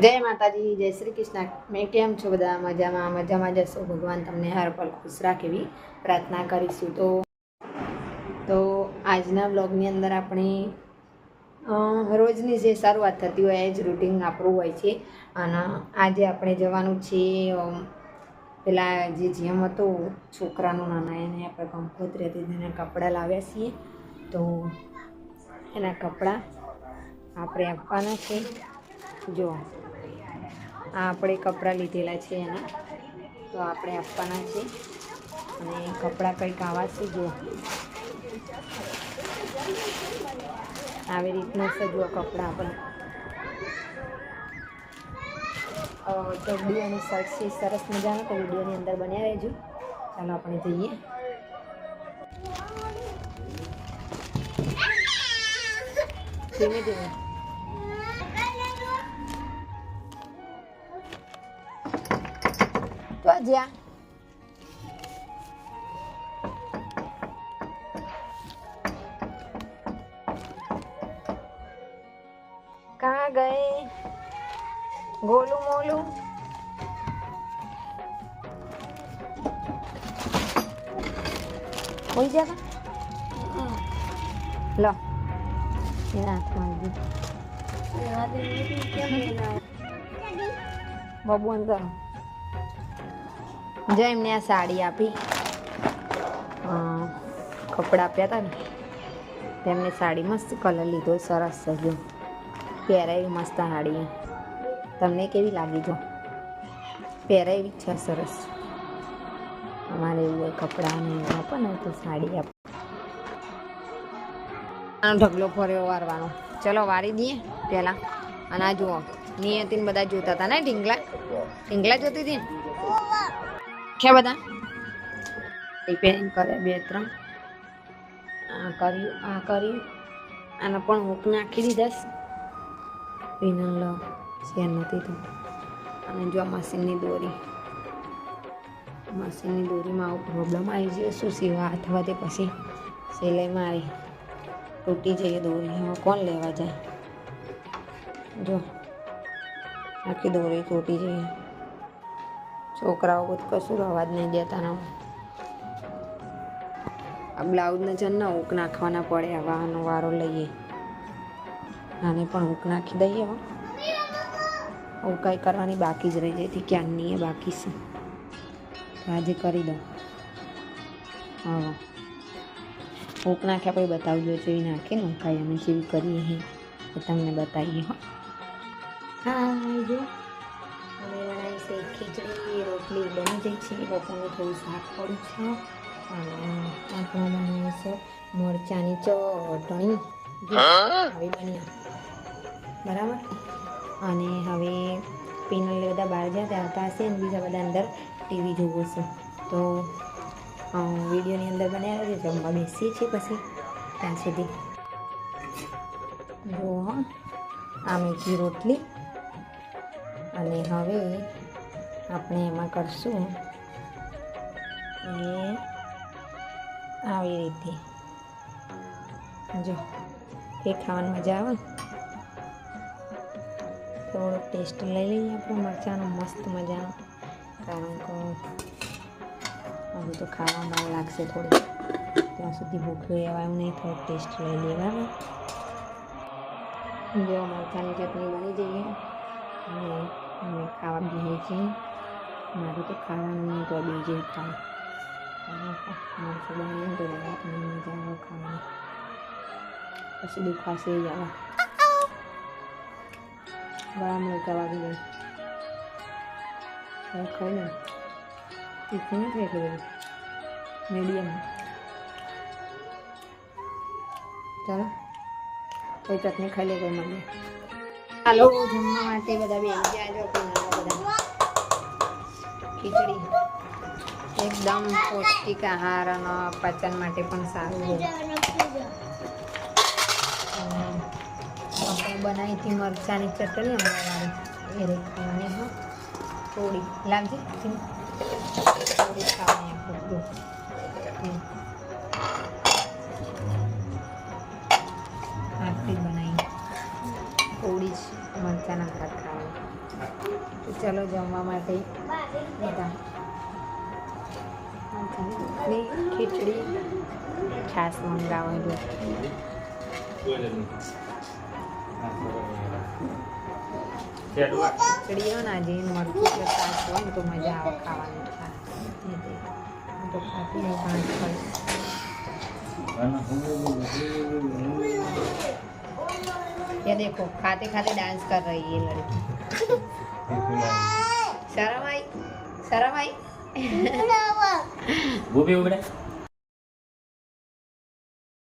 જય માતાજી, જય શ્રી કૃષ્ણ. મેં કેમ છો બધા? મજામાં મજામાં જશો ભગવાન તમને હર પલ ખુશ રાખે એવી પ્રાર્થના કરીશું. તો તો આજના બ્લોગની અંદર આપણે રોજની જે શરૂઆત થતી હોય એ જ રૂટિન આપણું હોય છે. અને આજે આપણે જવાનું છે પેલા જે જેમ હતું, છોકરાનું નાના એને આપણે કંકોત્રી હતી તેને કપડાં લાવ્યા છીએ. તો એના કપડાં આપણે આપવાના છે. જો આ આપણે કપડાં લીધેલા છે એના. તો આપણે આપવાના છે. અને કપડાં કંઈક આવા છે જો આવી રીતના છે કપડાં આપણે ચડ્ડી અને શર્ટ છે, સરસ મજાનો તો વિડીયોની અંદર બન્યા રહેજો. ચાલો આપણે જઈએ. ધીમે ધીમે. ભજીયા કાં ગઈ? ગોલું મોલું? હોઈ જા લો. બબુ અંદર જો એમને આ સાડી આપી. કપડા આપ્યા હતા ને તેમને સાડી મસ્ત કલર લીધો, સરસ જો પહેરાવી મસ્ત સાડી તમને કેવી લાગી જો? પહેરાવી છે, સરસ. અમારે એવું હોય કપડાં એવું આપો ને તો સાડી આપો ઢગલો ફર્યો વારવાનો. ચલો વારી દઈએ પહેલાં. અને આ જુઓ, નિયતિને બધા જોતા હતા ને ઢીંગલા? ઢીંગલા જોતી હતી છે બધા? રિપેરિંગ કરે, બે, ત્રણ. આ કર્યું આ કર્યું આને પણ હુક નાખી દીધા લો શેર નથી તો અને જો મશીનની દોરી. મશીનની દોરીમાં આવું પ્રોબ્લેમ આવી ગયો શું સીવા અથવા તે પછી સિલાઈ મારી. તૂટી જઈએ દોરી. હવે કોણ લેવા જાય? જો, આખી દોરી તૂટી જઈએ છોકરાઓ બધું કશું અવાજ નહીં દેતા ના આ બ્લાઉઝને છે ને ઊંક નાખવાના પડે આ વાહનો વારો લઈએ. આને પણ ઊંક નાખી દઈએ હવે ઊંકાઈ કાંઈ કરવાની બાકી જ રહી જાય. હતી ક્યારની એ બાકી છે. આજે કરી દઉં. હા. ઊંક નાખ્યા પછી બતાવજો જેવી નાખે ને કાંઈ અમે જેવી કરીએ તમને બતાવીએ હો. હા જો અમે છે ખીચડી રોટલી બની ગઈ છે બપોરનું થોડું શાક પડ્યું છે. અને આપણે બનાવી છે મરચાની ચટણી આવી બની. બરાબર? અને હવે પિનલ બધા બહાર જ્યાં આવતા હશે અને બીજા બધા અંદર ટીવી જોવો છે. તો વિડીયોની અંદર બન્યા રહેજો જમવા બેસીએ છીએ પછી ત્યાં સુધી. જો આ મેથી રોટલી અને હવે આપણે એમાં કરશું એ આવી રીતે. જો, એ ખાવાની મજા આવે થોડો ટેસ્ટ લઈ લઈએ આપણે મરચાંનો મસ્ત મજાનો. કારણ કે હજુ તો ખાવામાં વાર લાગશે થોડી ત્યાં સુધી ભૂખ્યું એમ નહીં થોડો ટેસ્ટ લઈ લઈએ, બરાબર? જો, મરચાંની ચટણી બની જઈએ. અને અમે ખાવા બેસીએ છે. મારું તો ખાવાનું નહીં તો આવે ખાવાની. પછી દુખાશે જ આવે બરાબર મોટા વાગી જાય હવે ખાઈ લે તીખું નથી એટલું મીડિયમ. ચાલો. કોઈ ચટણી ખાઈ લે, કોઈ મને ચાલો જમવા માટે બધા બેસી જાજો બધા. ખીચડી. એકદમ પૌષ્ટિક આહાર અને પાચન માટે પણ સારું હોય બનાવી હતી મરચાંની ચટણી હમણાં એ ખાવાની, હા. થોડી. લાગજે થોડી ખાવાની આપણે બનાવી. મરચાના ભાત ખાવા. તો ચલો જમવા માટે બધા. ખીચડી છાસ મંગાવેલું ખીચડી હોય ને આજે મરચું છાશ હોય ને તો મજા આવે ખાવાની. તો ખાતી નહીં પણ ये देखो खाते खाते डांस कर रही है लड़की शर्म आई शर्म आई वो भी उगड़ा